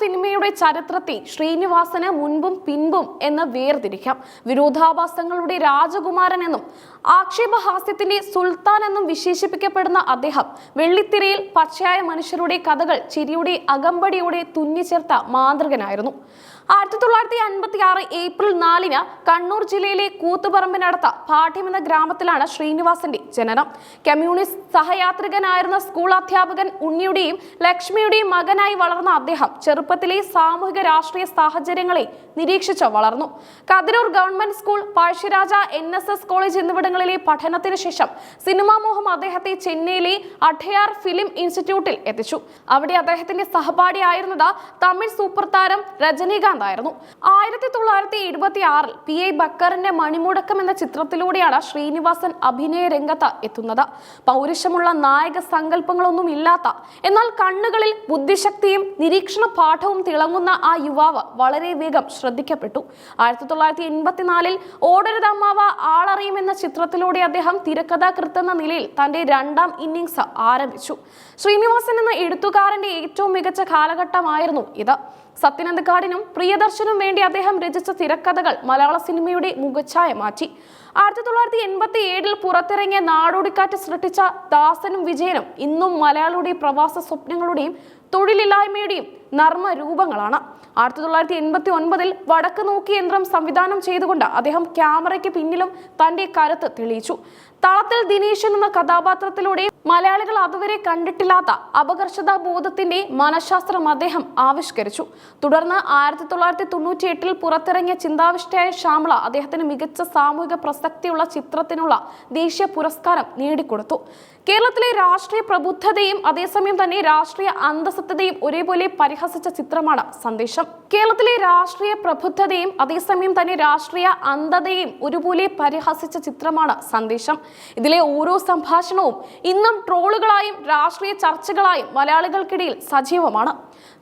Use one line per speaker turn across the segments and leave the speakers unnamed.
സിനിമയുടെ ചരിത്രത്തെ ശ്രീനിവാസന് മുൻപും പിൻപും എന്ന് വേർതിരിക്കാം. വിരോധാഭാസങ്ങളുടെ രാജകുമാരൻ എന്നും ആക്ഷേപഹാസ്യത്തിന്റെ സുൽത്താൻ എന്നും വിശേഷിപ്പിക്കപ്പെടുന്ന അദ്ദേഹം വെള്ളിത്തിരയിൽ പച്ചയായ മനുഷ്യരുടെ കഥകൾ ചിരിയുടെ അകമ്പടിയോടെ തുന്നിച്ചേർത്ത മാന്ത്രികനായിരുന്നു. ആയിരത്തി തൊള്ളായിരത്തി അൻപത്തി ആറ് ഏപ്രിൽ നാലിന് കണ്ണൂർ ജില്ലയിലെ കൂത്തുപറമ്പിനടുത്ത പാഠ്യം എന്ന ഗ്രാമത്തിലാണ് ശ്രീനിവാസന്റെ ജനനം. കമ്മ്യൂണിസ്റ്റ് സഹയാത്രികനായിരുന്ന സ്കൂൾ അധ്യാപകൻ ഉണ്ണിയുടെയും ലക്ഷ്മിയുടെയും മകനായി വളർന്ന അദ്ദേഹം ചെറുപ്പത്തിലെ സാമൂഹിക രാഷ്ട്രീയ സാഹചര്യങ്ങളെ നിരീക്ഷിച്ച് വളർന്നു. Kathiroor government school Pazhassiraja N S S college എന്നിവിടങ്ങളിലെ പഠനത്തിന് ശേഷം സിനിമാ മോഹം അദ്ദേഹത്തെ ചെന്നൈയിലെ അഠയാർ ഫിലിം ഇൻസ്റ്റിറ്റ്യൂട്ടിൽ എത്തിച്ചു. അവിടെ അദ്ദേഹത്തിന്റെ സഹപാഠിയായിരുന്നത് തമിഴ് സൂപ്പർ താരം രജനീകാന്ത് ആയിരുന്നു. ആയിരത്തി തൊള്ളായിരത്തി എഴുപത്തി ആറിൽ പി ഐ ബക്കറിന്റെ മണിമുടക്കം എന്ന ചിത്രത്തിലൂടെയാണ് ശ്രീനിവാസൻ അഭിനയ രംഗത്ത് എത്തുന്നത്. പൗരുഷമുള്ള നായക സങ്കല്പങ്ങളൊന്നും ഇല്ലാത്ത എന്നാൽ കണ്ണുകളിൽ ബുദ്ധിശക്തിയും നിരീക്ഷണ പാഠവും തിളങ്ങുന്ന ആ യുവാവ് വളരെ വേഗം ശ്രദ്ധിക്കപ്പെട്ടു. ആയിരത്തി തൊള്ളായിരത്തി എൺപത്തിനാലിൽ ഓടരുതമ്മാവ ആളറിയും എന്ന ചിത്രത്തിലൂടെ അദ്ദേഹം തിരക്കഥാകൃത്ത് എന്ന നിലയിൽ തന്റെ രണ്ടാം ഇന്നിംഗ്സ് ആരംഭിച്ചു. ശ്രീനിവാസൻ എന്ന എഴുത്തുകാരന്റെ ഏറ്റവും മികച്ച കാലഘട്ടമായിരുന്നു ഇത്. സത്യനന്ദക്കാടിനും പ്രിയദർശനും വേണ്ടി അദ്ദേഹം രചിച്ച തിരക്കഥകൾ മലയാള സിനിമയുടെ മുഖച്ഛായ മാറ്റി. ആയിരത്തി തൊള്ളായിരത്തി എൺപത്തി ഏഴിൽ പുറത്തിറങ്ങിയ നാടോടിക്കാറ്റ് സൃഷ്ടിച്ച ദാസനും വിജയനും ഇന്നും മലയാളിയുടെ പ്രവാസ സ്വപ്നങ്ങളുടെയും തൊഴിലില്ലായ്മയുടെയും നർമ്മ രൂപങ്ങളാണ് ആയിരത്തി തൊള്ളായിരത്തി എൺപത്തി ഒൻപതിൽ വടക്ക് നോക്കി യന്ത്രം സംവിധാനം ചെയ്തുകൊണ്ട് അദ്ദേഹം ക്യാമറയ്ക്ക് പിന്നിലും തന്റെ കരുത്ത് തെളിയിച്ചു. തളത്തിൽ ദിനേശ് എന്ന കഥാപാത്രത്തിലൂടെ മലയാളികൾ അതുവരെ കണ്ടിട്ടില്ലാത്ത അപകർഷതാ ബോധത്തിന്റെ മനഃശാസ്ത്രം അദ്ദേഹം ആവിഷ്കരിച്ചു. തുടർന്ന് ആയിരത്തി തൊള്ളായിരത്തി തൊണ്ണൂറ്റി എട്ടിൽ പുറത്തിറങ്ങിയ ചിന്താവിഷ്ടയായ ശ്യാമള അദ്ദേഹത്തിന് മികച്ച സാമൂഹിക പ്രസക്തിയുള്ള ചിത്രത്തിനുള്ള ദേശീയ പുരസ്കാരം നേടിക്കൊടുത്തു. കേരളത്തിലെ രാഷ്ട്രീയ പ്രബുദ്ധതയും അതേസമയം തന്നെ രാഷ്ട്രീയ അന്തസത്തതയും ഒരേപോലെ പരിഹസിച്ച ചിത്രമാണ് സന്ദേശം. കേരളത്തിലെ രാഷ്ട്രീയ പ്രബുദ്ധതയും അതേസമയം തന്നെ രാഷ്ട്രീയ അന്ധതയും ഒരുപോലെ പരിഹസിച്ച ചിത്രമാണ് സന്ദേശം. ഇതിലെ ഓരോ സംഭാഷണവും ഇന്നും ട്രോളുകളായും രാഷ്ട്രീയ ചർച്ചകളായും മലയാളികൾക്കിടയിൽ സജീവമാണ്.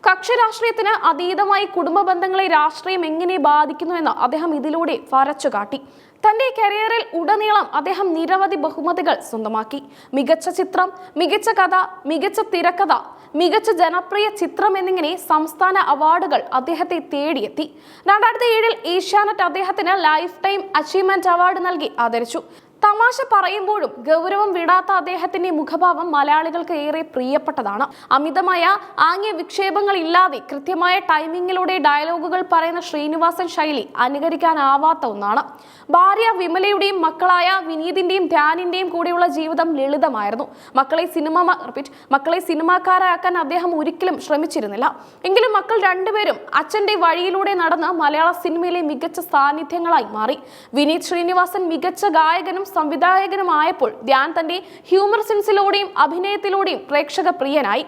കക്ഷി രാഷ്ട്രീയത്തിന് അതീതമായി കുടുംബ ബന്ധങ്ങളെ രാഷ്ട്രീയം എങ്ങനെ ബാധിക്കുന്നു എന്ന് അദ്ദേഹം ഇതിലൂടെ വരച്ചു കാട്ടി തന്റെ കരിയറിൽ ഉടനീളം അദ്ദേഹം നിരവധി ബഹുമതികൾ സ്വന്തമാക്കി. മികച്ച ചിത്രം മികച്ച കഥ മികച്ച തിരക്കഥ മികച്ച ജനപ്രിയ ചിത്രം എന്നിങ്ങനെ സംസ്ഥാന അവാർഡുകൾ അദ്ദേഹത്തെ തേടിയെത്തി. രണ്ടായിരത്തി ഏഴിൽ ഏഷ്യാനെറ്റ് അദ്ദേഹത്തിന് ലൈഫ് ടൈം അച്ചീവ്മെന്റ് അവാർഡ് നൽകി ആദരിച്ചു. തമാശ പറയുമ്പോഴും ഗൗരവം വിടാത്ത അദ്ദേഹത്തിന്റെ മുഖഭാവം മലയാളികൾക്ക് ഏറെ പ്രിയപ്പെട്ടതാണ്. അമിതമായ ആംഗ്യ വിക്ഷേപങ്ങൾ ഇല്ലാതെ കൃത്യമായ ടൈമിങ്ങിലൂടെ ഡയലോഗുകൾ പറയുന്ന ശ്രീനിവാസൻ ശൈലി അനുകരിക്കാനാവാത്ത ഒന്നാണ്. ഭാര്യ വിമലയുടെയും മക്കളായ വിനീതിന്റെയും ധ്യാനിന്റെയും കൂടെയുള്ള ജീവിതം ലളിതമായിരുന്നു. മക്കളെ സിനിമ റിപ്പീറ്റ് മക്കളെ സിനിമാക്കാരാക്കാൻ അദ്ദേഹം ഒരിക്കലും ശ്രമിച്ചിരുന്നില്ല. എങ്കിലും മക്കൾ രണ്ടുപേരും അച്ഛന്റെ വഴിയിലൂടെ നടന്ന് മലയാള സിനിമയിലെ മികച്ച സാന്നിധ്യങ്ങളായി മാറി. വിനീത് ശ്രീനിവാസൻ മികച്ച ഗായകനും സംവിധായകനുമായപ്പോൾ ധ്യാൻ തന്റെ ഹ്യൂമർ സെൻസിലൂടെയും അഭിനയത്തിലൂടെയും പ്രേക്ഷക പ്രിയനായി.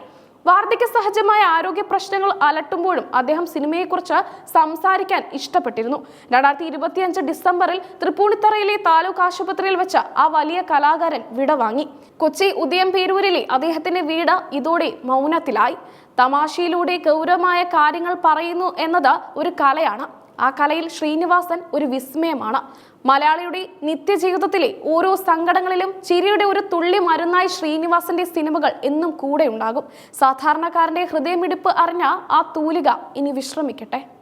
വാർദ്ധക്യ സഹജമായ ആരോഗ്യ പ്രശ്നങ്ങൾ അലട്ടുമ്പോഴും അദ്ദേഹം സിനിമയെക്കുറിച്ച് സംസാരിക്കാൻ ഇഷ്ടപ്പെട്ടിരുന്നു. രണ്ടായിരത്തി ഇരുപത്തിയഞ്ച് ഡിസംബറിൽ തൃപ്പൂണിത്തറയിലെ താലൂക്ക് ആശുപത്രിയിൽ വെച്ച് ആ വലിയ കലാകാരൻ വിടവാങ്ങി. കൊച്ചി ഉദയം പേരൂരിലെ അദ്ദേഹത്തിന്റെ വീട് ഇതോടെ മൗനത്തിലായി. തമാശയിലൂടെ ഗൗരവമായ കാര്യങ്ങൾ പറയുന്നു എന്നത് ഒരു കലയാണ്. ആ കലയിൽ ശ്രീനിവാസൻ ഒരു വിസ്മയമാണ്. മലയാളിയുടെ നിത്യജീവിതത്തിലെ ഓരോ സങ്കടങ്ങളിലും ചിരിയുടെ ഒരു തുള്ളി മരുന്നായി ശ്രീനിവാസന്റെ സിനിമകൾ എന്നും കൂടെ ഉണ്ടാകും. സാധാരണക്കാരന്റെ ഹൃദയമിടിപ്പ് അറിഞ്ഞ ആ തൂലിക ഇനി വിശ്രമിക്കട്ടെ.